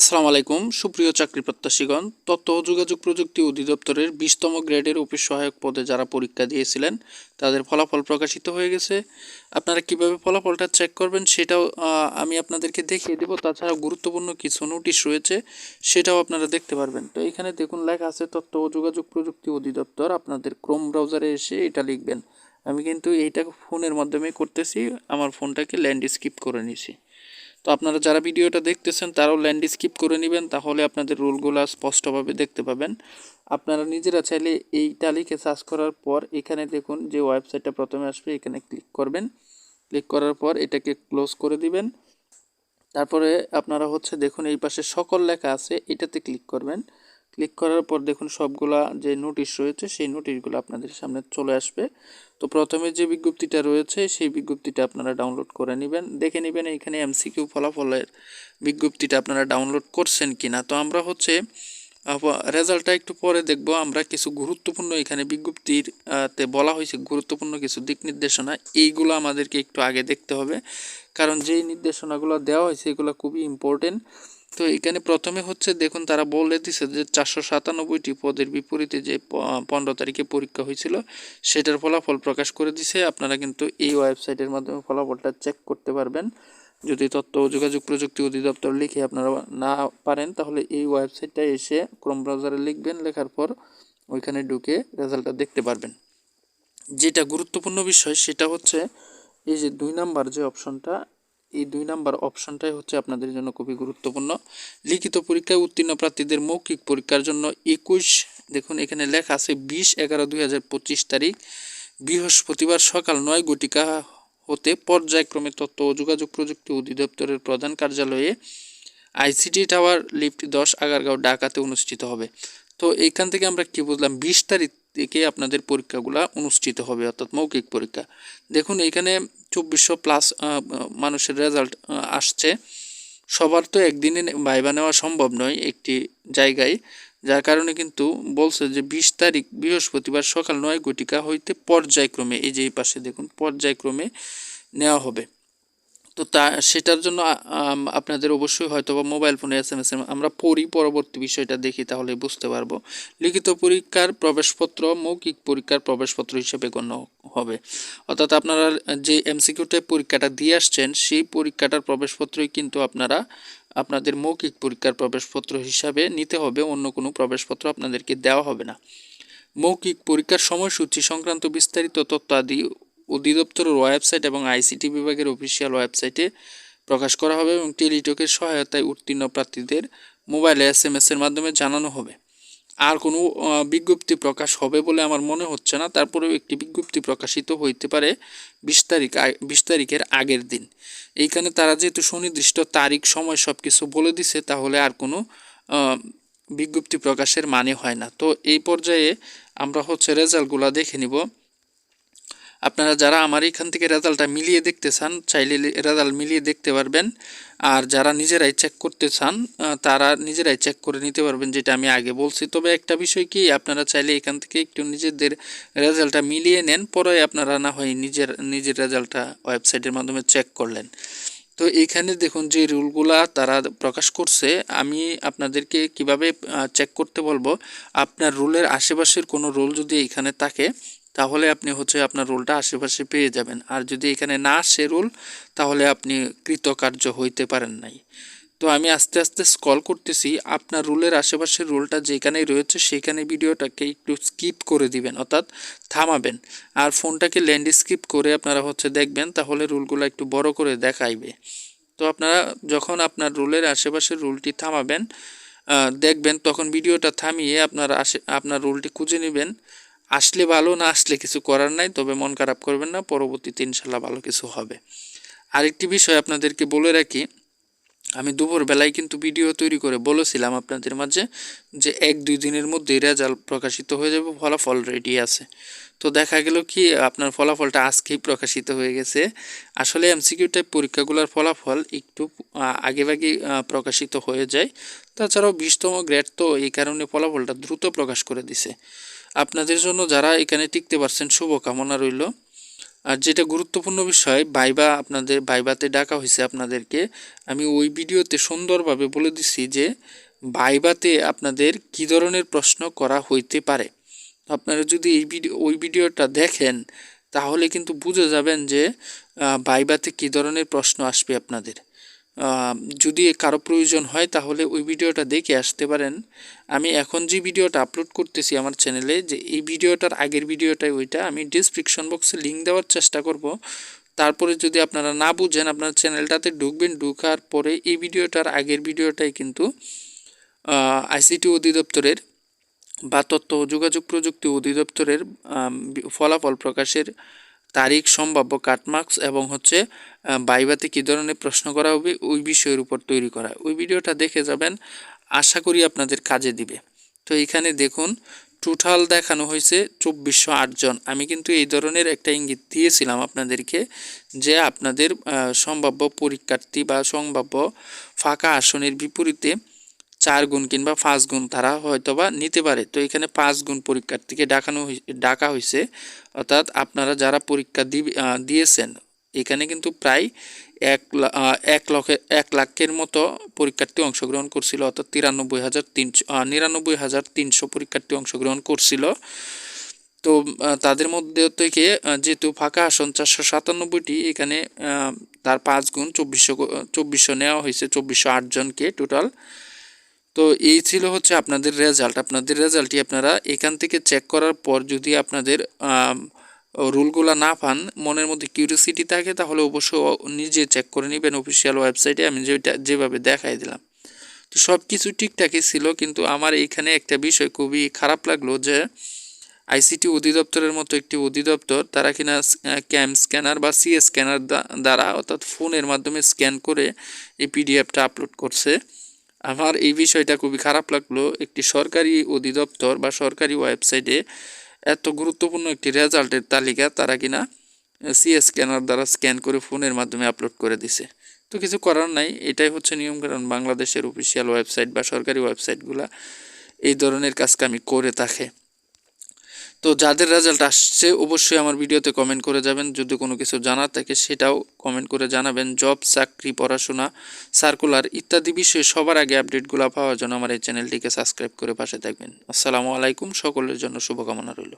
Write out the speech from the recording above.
আসসালামু আলাইকুম, সুপ্রিয় চাকরি প্রত্যাশীগণ। তথ্য ও যোগাযোগ প্রযুক্তি অধিদপ্তরের বিশতম গ্রেডের অফিস সহায়ক পদে যারা পরীক্ষা দিয়েছিলেন, তাদের ফলাফল প্রকাশিত হয়ে গেছে। আপনারা কীভাবে ফলাফলটা চেক করবেন সেটাও আমি আপনাদেরকে দেখিয়ে দেবো। তাছাড়া গুরুত্বপূর্ণ কিছু নোটিশ রয়েছে, সেটাও আপনারা দেখতে পারবেন। তো এখানে দেখুন, লেখা আছে, তথ্য ও যোগাযোগ প্রযুক্তি অধিদপ্তর আপনাদের ক্রোম ব্রাউজারে এসে এটা লিখবেন। আমি কিন্তু এইটা ফোনের মাধ্যমে করতেছি, আমার ফোনটাকে ল্যান্ড স্কিপ করে নিছি তো আপনারা যারা ভিডিওটা দেখতেছেন, তারাও ল্যান্ড স্কিপ করে নেবেন, তাহলে আপনাদের রুলগুলো স্পষ্টভাবে দেখতে পাবেন। আপনারা নিজেরা চাইলে এই তালিকে সার্চ করার পর এখানে দেখুন যে ওয়েবসাইটটা প্রথমে আসবে, এখানে ক্লিক করবেন। ক্লিক করার পর এটাকে ক্লোজ করে দিবেন। তারপরে আপনারা হচ্ছে দেখুন এই পাশে সকল লেখা আছে, এটাতে ক্লিক করবেন। ক্লিক করার পর দেখুন সবগুলা যে নোটিশ রয়েছে, সেই নোটিশগুলো আপনাদের সামনে চলে আসবে। তো প্রথমে যে বিজ্ঞপ্তিটা রয়েছে, সেই বিজ্ঞপ্তিটা আপনারা ডাউনলোড করে নেবেন। দেখে নেবেন এখানে এমসিকিউ ফলাফলের বিজ্ঞপ্তিটা আপনারা ডাউনলোড করছেন কিনা। তো আমরা হচ্ছে রেজাল্টটা একটু পরে দেখব। আমরা কিছু গুরুত্বপূর্ণ এখানে বিজ্ঞপ্তির তে বলা হয়েছে গুরুত্বপূর্ণ কিছু দিক নির্দেশনা। এইগুলো আমাদেরকে একটু আগে দেখতে হবে। কারণ যেই নির্দেশনাগুলো দেওয়া হয়েছে এগুলো খুবই ইম্পর্টেন্ট তো এখানে প্রথমে হচ্ছে দেখুন, তারা বলে দিছে যে চারশো সাতানব্বইটি পদের বিপরীতে যে পনেরো তারিখে পরীক্ষা হয়েছিল, সেটার ফলাফল প্রকাশ করে দিছে। আপনারা কিন্তু এই ওয়েবসাইটের মাধ্যমে ফলাফলটা চেক করতে পারবেন। যদি তথ্য ও যোগাযোগ প্রযুক্তি অধিদপ্তর লিখে আপনারা না পারেন, তাহলে এই ওয়েবসাইটটা এসে ক্রোম ব্রাউজারে লিখবেন, লেখার পর ওইখানে ঢুকে রেজাল্টটা দেখতে পারবেন। যেটা গুরুত্বপূর্ণ বিষয়, সেটা হচ্ছে এই যে দুই নাম্বার যে অপশনটা এই দুই নাম্বার অপশনটাই হচ্ছে আপনাদের জন্য খুবই গুরুত্বপূর্ণ। লিখিত পরীক্ষায় উত্তীর্ণ প্রার্থীদের মৌখিক পরীক্ষার জন্য একুশ, দেখুন এখানে লেখা আছে বিশ এগারো দুই তারিখ, বৃহস্পতিবার সকাল নয় গটিকা হতে পর্যায়ক্রমে তথ্য ও যোগাযোগ প্রযুক্তি অধিদপ্তরের প্রধান কার্যালয়ে আইসিটি টাওয়ার লিফট দশ, আগারগাঁও, ঢাকাতে অনুষ্ঠিত হবে। তো এইখান থেকে আমরা কি বুঝলাম? বিশ তারিখ থেকে আপনাদের পরীক্ষাগুলো অনুষ্ঠিত হবে, অর্থাৎ মৌখিক পরীক্ষা। দেখুন এখানে চব্বিশশো প্লাস মানুষের রেজাল্ট আসছে। সবার তো একদিনে ভাইবা নেওয়া সম্ভব নয় একটি জায়গায়। যার কারণে কিন্তু বলছে যে বিশ তারিখ, বৃহস্পতিবার সকাল নয় ঘটিকা হইতে পর্যায়ক্রমে, এই যে এই পাশে দেখুন, পর্যায়ক্রমে নেওয়া হবে। তো তা, সেটার জন্য আপনাদের অবশ্যই হয়তো বা মোবাইল ফোনে এস এম এস আমরা পড়ি, পরবর্তী বিষয়টা দেখি তাহলে বুঝতে পারব। লিখিত পরীক্ষার প্রবেশপত্র, মৌখিক পরীক্ষার প্রবেশপত্র হিসেবে গণ্য হবে। অর্থাৎ আপনারা যে এমসিকিউ টাইপ পরীক্ষাটা দিয়ে আসছেন, সেই পরীক্ষাটার প্রবেশপত্রই কিন্তু আপনারা, আপনাদের মৌখিক পরীক্ষার প্রবেশপত্র হিসাবে নিতে হবে, অন্য কোনো প্রবেশপত্র আপনাদেরকে দেওয়া হবে না। মৌখিক পরীক্ষার সময়সূচি সংক্রান্ত বিস্তারিত তথ্য আদি অধিদপ্তরের ওয়েবসাইট এবং আইসিটি বিভাগের অফিসিয়াল ওয়েবসাইটে প্রকাশ করা হবে এবং টেলিটকের সহায়তায় উত্তীর্ণ প্রার্থীদের মোবাইলে এস এম এর মাধ্যমে জানানো হবে। আর কোনো বিজ্ঞপ্তি প্রকাশ হবে বলে আমার মনে হচ্ছে না। তারপরেও একটি বিজ্ঞপ্তি প্রকাশিত হইতে পারে বিশ তারিখ বিশ তারিখের আগের দিন। এইখানে তারা যেহেতু সুনির্দিষ্ট তারিখ, সময় সব কিছু বলে দিছে, তাহলে আর কোনো বিজ্ঞপ্তি প্রকাশের মানে হয় না। তো এই পর্যায়ে আমরা হচ্ছে রেজাল্টগুলো দেখে নিব। আপনারা যারা আমার এখান থেকে রেজাল্টটা মিলিয়ে দেখতে চান, চাইলে রেজাল্ট মিলিয়ে দেখতে পারবেন। আর যারা নিজেরাই চেক করতে চান তারা নিজেরাই চেক করে নিতে পারবেন যেটা আমি আগে বলছি। তবে একটা বিষয় কি, আপনারা চাইলে এখান থেকে একটু নিজেদের রেজাল্টটা মিলিয়ে নেন, পরে আপনারা না হয় নিজের নিজের রেজাল্টটা ওয়েবসাইটের মাধ্যমে চেক করলেন। তো এইখানে দেখুন যে রুলগুলা তারা প্রকাশ করছে, আমি আপনাদেরকে কীভাবে চেক করতে বলব। আপনার রুলের আশেপাশের কোনো রুল যদি এখানে থাকে তাহলে আপনি হচ্ছে আপনার রুলটা আশেপাশে পেয়ে যাবেন। আর যদি এখানে না আসে রুল, তাহলে আপনি কৃতকার্য হইতে পারেন নাই। তো আমি আস্তে আস্তে স্কল করতেছি, আপনার রুলের আশেপাশের রুলটা যেখানেই রয়েছে, সেখানে ভিডিওটাকে একটু স্কিপ করে দিবেন, অর্থাৎ থামাবেন। আর ফোনটাকে ল্যান্ড স্কিপ করে আপনারা হচ্ছে দেখবেন, তাহলে রুলগুলো একটু বড় করে দেখাইবে। তো আপনারা যখন আপনার রুলের আশেপাশের রুলটি থামাবেন দেখবেন, তখন ভিডিওটা থামিয়ে আপনার আশে আপনার রুলটি খুঁজে নেবেন। আসলে ভালো না আসলে কিছু করার নাই, তবে মন খারাপ করবেন না, পরবর্তীতে ইনশাল্লাহ ভালো কিছু হবে। আরেকটি বিষয় আপনাদেরকে বলে রাখি, আমি দুপুর বেলায় কিন্তু ভিডিও তৈরি করে বলেছিলাম আপনাদের মাঝে যে এক দুই দিনের মধ্যে রেজাল্ট প্রকাশিত হয়ে যাবে, ফলাফল রেডি আছে। তো দেখা গেল কি, আপনার ফলাফলটা আজকেই প্রকাশিত হয়ে গেছে। আসলে এমসিকিউ টাইপ পরীক্ষাগুলোর ফলাফল একটু আগেভাগে প্রকাশিত হয়ে যায়। তাছাড়াও বিশতম গ্রেড তো এই কারণে ফলাফলটা দ্রুত প্রকাশ করে দিছে। আপনাদের জন্য যারা এখানে টিকতে পারছেন শুভকামনা রইল। আর যেটা গুরুত্বপূর্ণ বিষয় বাইবা আপনাদের বাইবাতে ডাকা হয়েছে আপনাদেরকে আমি ওই ভিডিওতে সুন্দরভাবে বলে দিছি যে বাইবাতে আপনাদের কী ধরনের প্রশ্ন করা হইতে পারে। আপনারা যদি এই ভিডিও ওই ভিডিওটা দেখেন তাহলে কিন্তু বুঝে যাবেন যে আহ, বাইবাতে কী ধরনের প্রশ্ন আসবে আপনাদের। যদি কারও প্রয়োজন হয় তাহলে ওই ভিডিওটা দেখে আসতে পারেন। আমি এখন যে ভিডিওটা আপলোড করতেছি আমার চ্যানেলে যে এই ভিডিওটার আগের ভিডিওটাই ওইটা, আমি ডিসক্রিপশন বক্সে লিঙ্ক দেওয়ার চেষ্টা করব। তারপরে যদি আপনারা না বুঝেন, আপনার চ্যানেলটাতে ঢুকবেন, ঢুকার পরে এই ভিডিওটার আগের ভিডিওটাই কিন্তু আইসিটি অধিদপ্তরের বা তথ্য যোগাযোগ প্রযুক্তি অধিদপ্তরের ফলাফল প্রকাশের তারিখ, সম্ভাব্য কাটমার্কস এবং হচ্ছে বাইবাতে কী ধরনের প্রশ্ন করা হবে, ওই বিষয়ের উপর তৈরি করা। ওই ভিডিওটা দেখে যাবেন, আশা করি আপনাদের কাজে দিবে। তো এখানে দেখুন টোটাল দেখানো হয়েছে চব্বিশশো জন। আমি কিন্তু এই ধরনের একটা ইঙ্গিত দিয়েছিলাম আপনাদেরকে যে আপনাদের সম্ভাব্য পরীক্ষার্থী বা সম্ভাব্য ফাঁকা আসনের বিপরীতে চার গুণ কিংবা পাঁচ গুণ তারা হয়তো বা নিতে পারে। তো এখানে পাঁচ গুণ পরীক্ষার্থীকে ডাকানো ডাকা হয়েছে অর্থাৎ আপনারা যারা পরীক্ষা দিয়েছেন, এখানে কিন্তু প্রায় এক এক লক্ষে এক লাখের মতো পরীক্ষার্থী অংশগ্রহণ করছিল। অর্থাৎ তিরানব্বই হাজার তিনশো নিরানব্বই হাজার তিনশো পরীক্ষার্থী অংশগ্রহণ করছিল। তো তাদের মধ্যে থেকে যেহেতু ফাঁকা আসন চারশো সাতানব্বইটি, এখানে তার পাঁচ গুণ চব্বিশশো চব্বিশশো নেওয়া হয়েছে চব্বিশশো আটজনকে টোটাল। তো এই ছিল হচ্ছে আপনাদের রেজাল্ট আপনাদের রেজাল্টটি আপনারা এখান থেকে চেক করার পর যদি আপনাদের রুলগুলো না পান, মনের মধ্যে কিউরিয়াসিটি থাকে, তাহলে অবশ্যই নিজে চেক করে নেবেন অফিসিয়াল ওয়েবসাইটে আমি যেটা, যেভাবে দেখাই দিলাম। তো সব কিছু ঠিকঠাকই ছিল, কিন্তু আমার এইখানে একটা বিষয় খুবই খারাপ লাগল যে আইসিটি অধিদপ্তরের মতো একটি অধিদপ্তর, তারা কিনা ক্যাম স্ক্যানার বা সিএস স্ক্যানার দ্বারা, অর্থাৎ ফোনের মাধ্যমে স্ক্যান করে এই পিডিএফটা আপলোড করছে। আমার এই বিষয়টা খুবই খারাপ লাগল। একটি সরকারি অধিদপ্তর বা সরকারি ওয়েবসাইটে এত গুরুত্বপূর্ণ একটি রেজাল্টের তালিকা তারা কিনা সিএস স্ক্যানার দ্বারা স্ক্যান করে ফোনের মাধ্যমে আপলোড করে দিছে। তো কিছু করার নাই, এটাই হচ্ছে নিয়ম, কারণ বাংলাদেশের অফিসিয়াল ওয়েবসাইট বা সরকারি ওয়েবসাইটগুলা এই ধরনের কাজকামি করে থাকে। তো যাদের রেজাল্ট আসছে, অবশ্যই আমার ভিডিওতে কমেন্ট করে যাবেন। যদি কোনো কিছু জানার থাকে, সেটাও কমেন্ট করে জানাবেন। জব চাকরি, পড়াশোনা সার্কুলার ইত্যাদি বিষয়ে সবার আগে আপডেটগুলো পাওয়ার জন্য আমার এই চ্যানেলটিকে সাবস্ক্রাইব করে পাশে থাকবেন। আসসালামু আলাইকুম, সকলের জন্য শুভকামনা রইল।